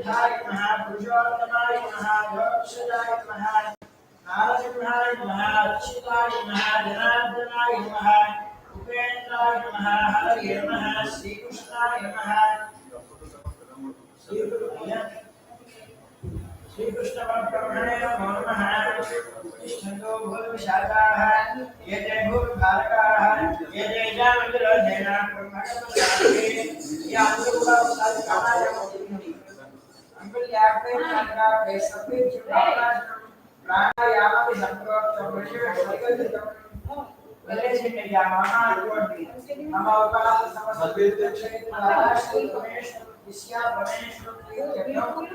अनिरुद्धाय नमः पुरुषोत्तमाय नमः योगक्षदाय नमः नारसिंहाय नमः अच्युताय नमः जनार्दनाय नमः उपेन्द्राय नमः हरये नमः श्रीकृष्णाय नमः श्रीकृष्णपरब्रह्मणे नमो नमः तिष्ठन्तो भूर्विशाखाः एते भूर्भारकाः एते जामन्द्रजेना ब्रह्मणपदाः यान्तुकावसादिकानाय मोदिनी సింపుల్ యాక్టివ్ చక్రాభ్యాస సబ్మిట్ ప్రాణాయామం ప్రాణాయామం సంప్రోక్షణ సైకలికం వెళ్ళేసేటయామహ అటువంటి మమ ఉపలాస సమస్త విశ్యా పరమేశ్వర ప్రియత్వం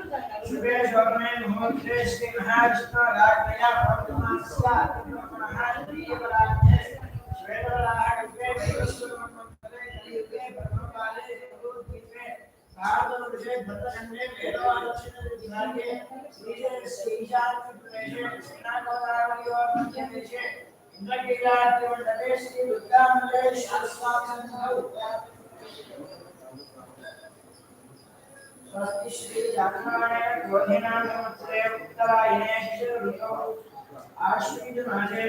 శుభేష్ వర్ణే మోక్షేష్టి మహాజిత రాజ్ఞయా భవతి మనస్య ప్రియపరాజ్ఞే శ్వేతవరాహ కృతే स्वस्ति श्री जातमाने गोधिनां नमस्ते उत्तरायणे ऋतौ आश्विन मासे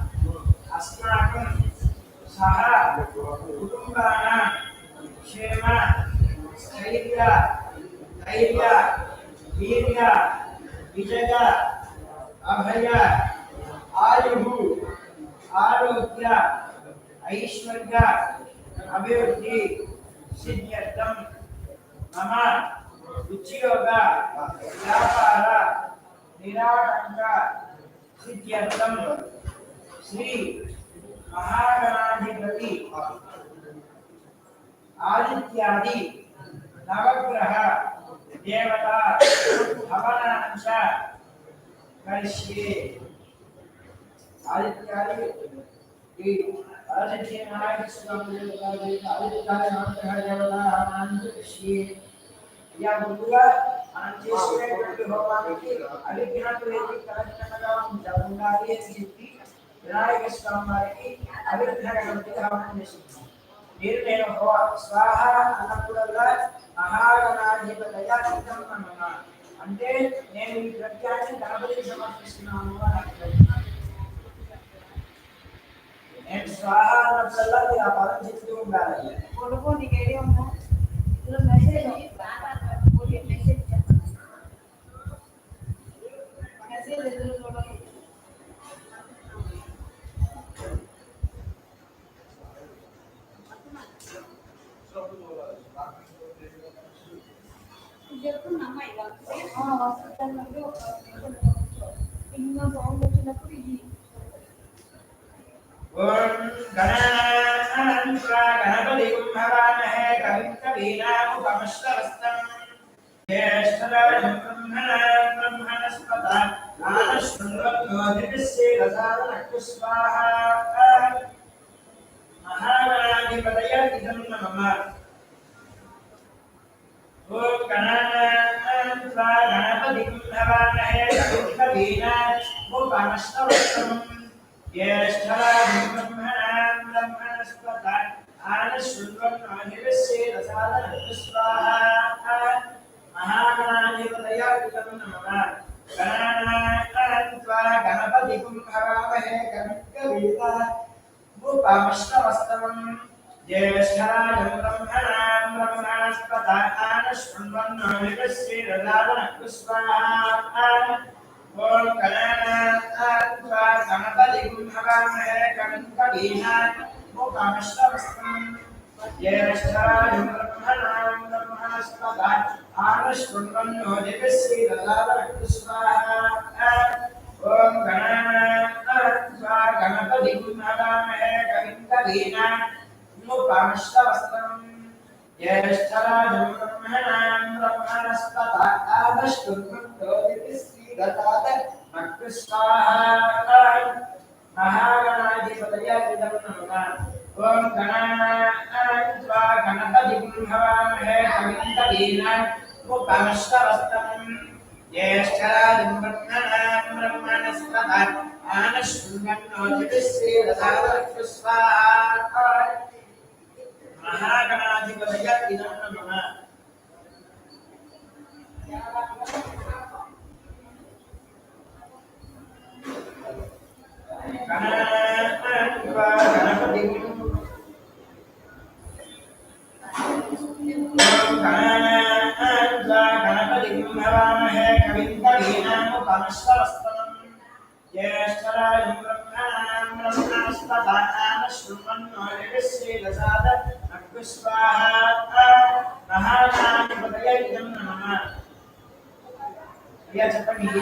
అస్మాకం సహ కుటుంబాన క్షేమ స్థైర్య ధైర్య వీర్య విజయ అభయ ఆయు ఆరోగ్య ఐశ్వర్య అభివృద్ధి సిద్ధ్యర్థం మమ ఉద్యోగ వ్యాపార నిరాటంక సిద్ధ్యర్థం. श्री महागणाधिपति आदित्यादि नवग्रह देवता हवनांश करिष्ये। आदित्यादि आदित्य नारायण स्वामी देवता आदित्यादि नवग्रह देवता हवनांश करिष्ये। या ముందుగా మనం చేసుకునేటువంటి హోమానికి అభిజ్ఞానం ఏంటి కరెక్ట్ ఉండాలి అని చెప్పి వినాయక స్వామి వారికి మీరు నేను స్వాహ అన్నప్పుడల్లా అంటే నేను ఈ గణపతికి సమర్పిస్తున్నాను అని నేను స్వాహ అన్నప్పుడల్లా మీరు ఆ పదం చెప్తూ ఉండాలి. మెసేజ్ మెసేజ్ गणानान्त्वा गणपतिं भवामहे कविं कवीनामुपमश्रवस्तम् ज्येष्ठदवजं ब्रह्मणां ब्रह्मणस्पदा नामशृण्वद्योधिभिश्चेदसारक्ष्वाहा महागणाधिपतय इदं नमः ॐ गणानान्त्वा गणपतिं भवामहे कविं कवीनामुपमश्रवस्तम् ज्येष्ठदा भवामहे कविकवीता उपमश्रवस्तमम् ज्येष्ठराजं ब्रह्मणां ब्रह्मणस्पदानश्वन्वन्नो विकस्येरदावनकुस्वाहा ॐ गणानात्वा गणपतिं हवामहे कविं कवीनाम् ज्येष्ठराजं ब्रह्मणां ब्रह्मणस्पदानश्वन्वन्नो विकस्येरदावनकुस्वाहा ॐ गणानात्वा गणपतिं हवामहे कविं कवीनाम् ज्येष्ठराजं ब्रह्मणां ब्रह्मणस्पत आदष्टुर्मन्दोदितिश्रीगतात् मक्कृस्वाहा कवीनाम् मुपाश्रवस्त्रम् ज्येष्ठराजं ब्रह्मणां ब्रह्मणस्पत आनश्वन्नोदितिश्रीगतात्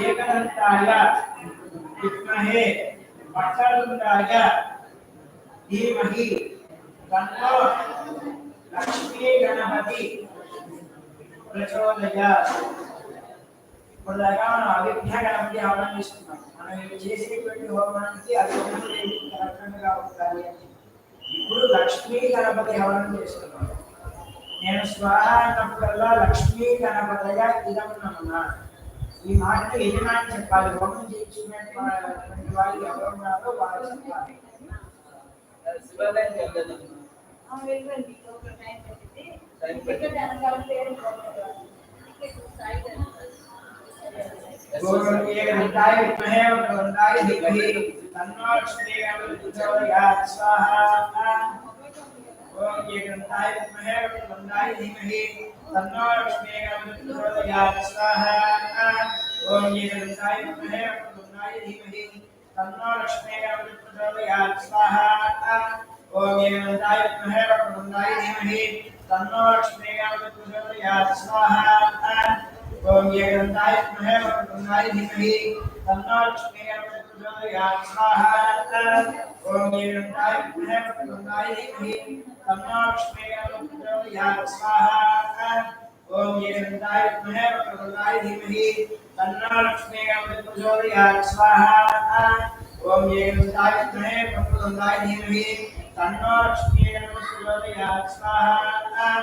ఏకదంతాయ విద్మహే వక్రతుండాయ ధీమహి తన్నో లక్ష్మీ గణపతి ప్రచోదయాత్ ఇప్పుడు దాకా మనం అవిఘ్న గణపతి హవనం చేసుకున్నాం మనం ఇవి చేసేటువంటి హోమానికి అవిఘ్నదేవి కరెక్ట్గా ఉండాలి అని ఇప్పుడు లక్ష్మీ గణపతి హవనం చేస్తున్నాం నేను స్వాహ అన్నప్పుడల్లా లక్ష్మీ గణపతయ ఇదం నమః ఈ మాటను యజమాని చెప్పాలి హోమం చేయించినటువంటి వాళ్ళు ఎవరు ఉన్నారో వాళ్ళు చెప్పాలి శివాలయం వెళ్ళదు ఆ వెళ్ళండి गोमतीयगन्धाय विद्महे वक्रतुण्डाय धीमहि तन्नो लक्ष्मीकामप्रचोदयात् स्वाहा ॐ एकगन्धाय विद्महे वक्रतुण्डाय धीमहि तन्नो लक्ष्मीकामप्रचोदयात् स्वाहा ॐ एकगन्धाय विद्महे वक्रतुण्डाय धीमहि तन्नो लक्ष्मीकामप्रचोदयात् स्वाहा ॐ एकगन्धाय विद्महे वक्रतुण्डाय धीमहि तन्नो लक्ष्मीकामप्रचोदयात् स्वाहा ओम ये गंधाय महे गंधाय धीमहि तन्नो लक्ष्मी प्रचोदयात् स्वाहा ओम ये गंधाय महे गंधाय धीमहि तन्नो लक्ष्मी प्रचोदयात् स्वाहा ओम ये गंधाय महे गंधाय धीमहि तन्नो लक्ष्मी प्रचोदयात् स्वाहा ओम ये गंधाय महे गंधाय धीमहि तन्नो लक्ष्मी प्रचोदयात् स्वाहा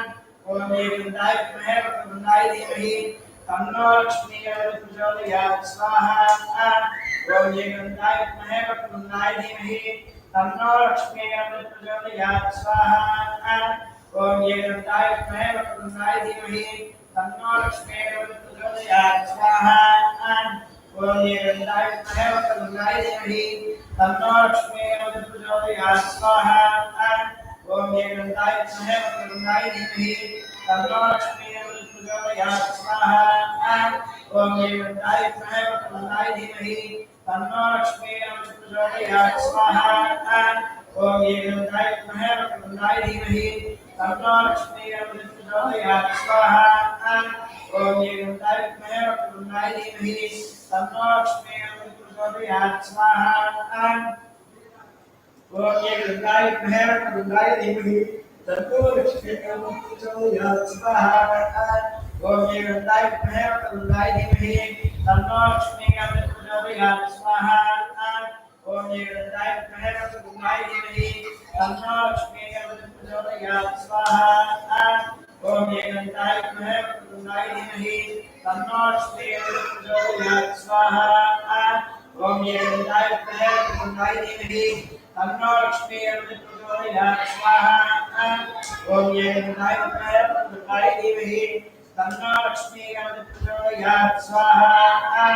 ओम ये गंधाय महे गंधाय धीमहि तन्नो लक्ष्मी प्रचोदयात् स्वाहा ओम ये गंधाय महे धीमहि। तन्नो स्वाहा ओम ये गंधाय महे धीमहि। तन्नो स्वाहा ओम ये गंधाय महे धीमहि। तन्नो स्वाहा ओम ये गंधाय महे धीमहि। तन्नो ये धीमहि तन्नो लक्ष्मी प्रचोदयात् स्वाहा ओम ये गंधाय महे धीमहि तन्नो लक्ष्मी प्रचोदयात् स्वाहा ओम ये गंधाय महे धीमहि तन्नो लक्ष्मी प्रचोदयात् स्वाहा ओम ये गंगाय महे धीमहि तन्नो लक्ष्मी प्रचोदयात् स्वाहा ओम ये गंगाय महे गंगाय धीमहि तन्नो लक्ष्मी प्रचोदयात् स्वाहा ओम ये गंगाय महे गंगाय धीमहि तन्नो लक्ष्मी प्रचोदयात् स्वाहा ओम ये गंगाय महे गंगाय धीमहि तन्नो लक्ष्मी प्रचोदयात् स्वाहा ओम ये गंगाय महे गंगाय धीमहि तन्नो लक्ष्मी प्रचोदयात् स्वाहा ओम ये गंगाय महे गंगाय धीमहि तन्नो लक्ष्मी प्रचोदयात् स्वाहा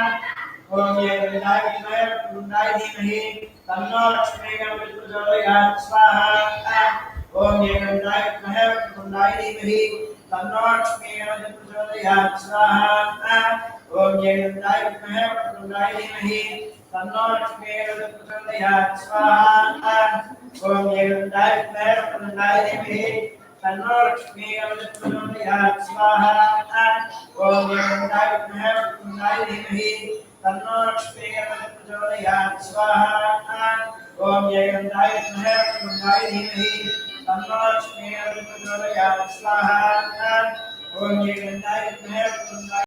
ओम ये विनाय विनाय विनाय धीमहि तन्नो लक्ष्मी गणपति प्रचोदयात् स्वाहा ओम ये विनाय विनाय विनाय धीमहि तन्नो लक्ष्मी गणपति प्रचोदयात् स्वाहा ओम ये विनाय विनाय विनाय धीमहि तन्नो लक्ष्मी गणपति प्रचोदयात् स्वाहा ओम ये विनाय विनाय विनाय धीमहि तन्नो लक्ष्मी प्रचोदयात् स्वाहा ओम ये विनाय विनाय विनाय धीमहि तन्नो लक्ष्मी प्रचोदयात् स्वाहा ओम ये गंधाय विद्महे गंधाय धीमहि तन्नो लक्ष्मी प्रचोदयात् स्वाहा ओम ये गंधाय विद्महे गंधाय